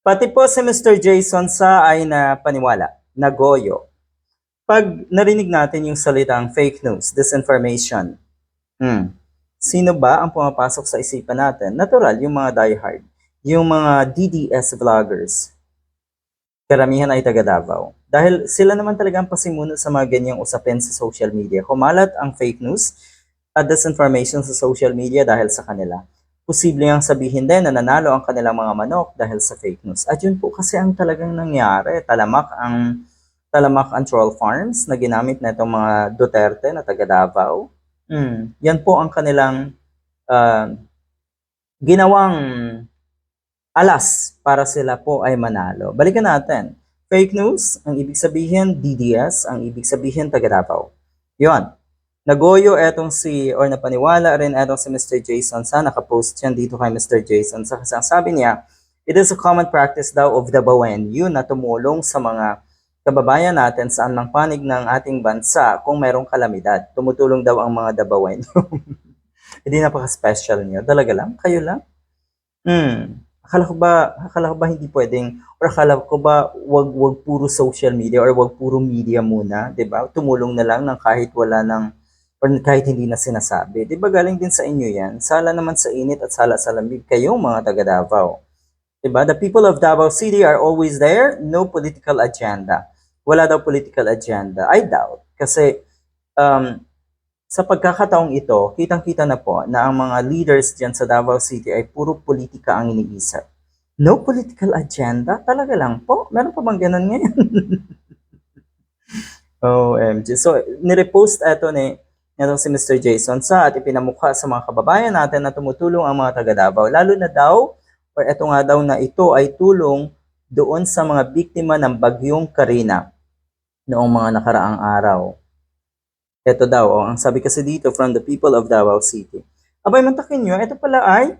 Pati po si Mr. Jason sa ay na paniwala, nagoyo. Pag narinig natin yung salitang fake news, disinformation, hmm, sino ba ang pumapasok sa isipan natin? Natural, yung mga diehard, yung mga DDS vloggers. Karamihan ay taga Davao. Dahil sila naman talaga ang pasimuno sa mga ganyang usapin sa social media. Kumalat ang fake news at disinformation sa social media dahil sa kanila posible ang sabihin din na nanalo ang kanilang mga manok dahil sa fake news. At yun po kasi ang talagang nangyari. Talamak ang talamak ang troll farms na ginamit na itong mga Duterte na taga Davao. Mm, yan po ang kanilang ah, ginawang alas para sila po ay manalo. Balikan natin. Fake news, ang ibig sabihin DDS, ang ibig sabihin taga Davao. Yun. Nagoyo etong si, or napaniwala rin etong si Mr. Jason sa, nakapost yan dito kay Mr. Jason sa ang sabi niya, it is a common practice daw of the Bawenyo na tumulong sa mga kababayan natin saan mang panig ng ating bansa kung merong kalamidad. Tumutulong daw ang mga Dabawenyo. Hindi napaka-special niyo. Talaga lang? Kayo lang? Hmm. Akala ko ba, akala ko ba hindi pwedeng, or akala ko ba wag, wag puro social media or wag puro media muna, 'di ba? Tumulong na lang ng kahit wala ng or kahit hindi na sinasabi. 'Di ba galing din sa inyo 'yan? Sala naman sa init at sala sa lamig kayong mga taga Davao. 'Di ba? The people of Davao City are always there, no political agenda. Wala daw political agenda. I doubt kasi um, sa pagkakataong ito, kitang-kita na po na ang mga leaders diyan sa Davao City ay puro politika ang iniisip. No political agenda? Talaga lang po? Meron pa bang ganun ngayon? OMG. So, nirepost ito ni Itong si Mr. Jason sa at ipinamukha sa mga kababayan natin na tumutulong ang mga taga Davao. Lalo na daw, or eto nga daw na ito ay tulong doon sa mga biktima ng bagyong Karina noong mga nakaraang araw. Ito daw, oh, ang sabi kasi dito from the people of Davao City. Abay, mantakin nyo, ito pala ay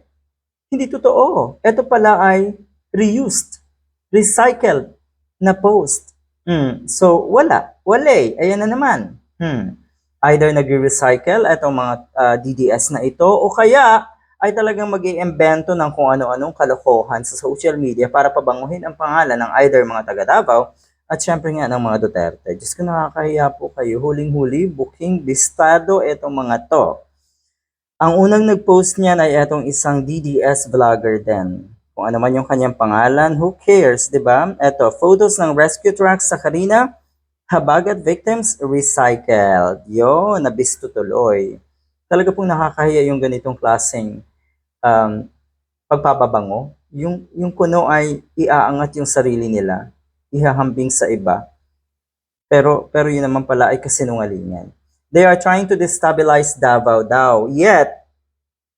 hindi totoo. Ito pala ay reused, recycled na post. Hmm. So, wala. Wala. Ayan na naman. Hmm either nagre-recycle itong mga ah, DDS na ito o kaya ay talagang mag iimbento ng kung ano-anong kalokohan sa social media para pabanguhin ang pangalan ng either mga taga Davao at syempre nga ng mga Duterte. Diyos ko nakakahiya po kayo. Huling-huli, booking, bistado itong mga to. Ang unang nag-post niyan ay itong isang DDS vlogger din. Kung ano man yung kanyang pangalan, who cares, di ba? Ito, photos ng rescue truck sa Karina, Habagat victims recycled. Yo, nabisto tuloy. Talaga pong nakakahiya yung ganitong klaseng um, pagpapabango. Yung, yung kuno ay iaangat yung sarili nila, ihahambing sa iba. Pero, pero yun naman pala ay kasinungalingan. They are trying to destabilize Davao daw. Yet,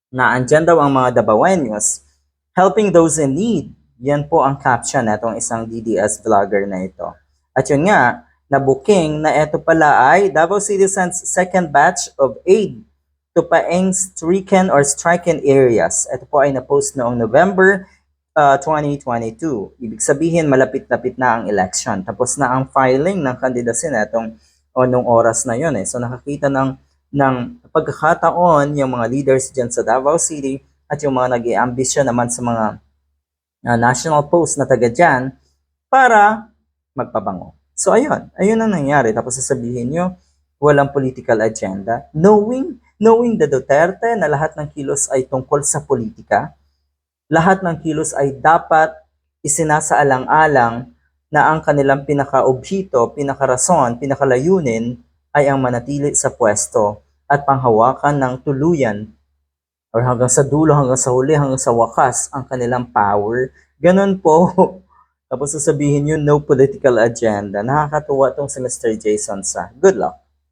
na andyan daw ang mga Davaoenos helping those in need. Yan po ang caption na itong isang DDS vlogger na ito. At yun nga, na booking na ito pala ay Davao Citizens second batch of aid to Paeng stricken or stricken areas. Ito po ay na-post noong November uh, 2022. Ibig sabihin, malapit-lapit na ang election. Tapos na ang filing ng candidacy na itong o nung oras na yon eh. So nakakita ng, ng pagkakataon yung mga leaders dyan sa Davao City at yung mga nag ambisyon naman sa mga uh, national post na taga dyan para magpabango. So ayun, ayun ang nangyari. Tapos sasabihin nyo, walang political agenda. Knowing, knowing the Duterte na lahat ng kilos ay tungkol sa politika, lahat ng kilos ay dapat isinasaalang-alang na ang kanilang pinaka-obhito, pinaka-rason, pinaka-layunin ay ang manatili sa pwesto at panghawakan ng tuluyan or hanggang sa dulo, hanggang sa huli, hanggang sa wakas ang kanilang power. Ganon po Tapos sasabihin nyo, no political agenda. Nakakatuwa tong si Mr. Jason sa. Good luck.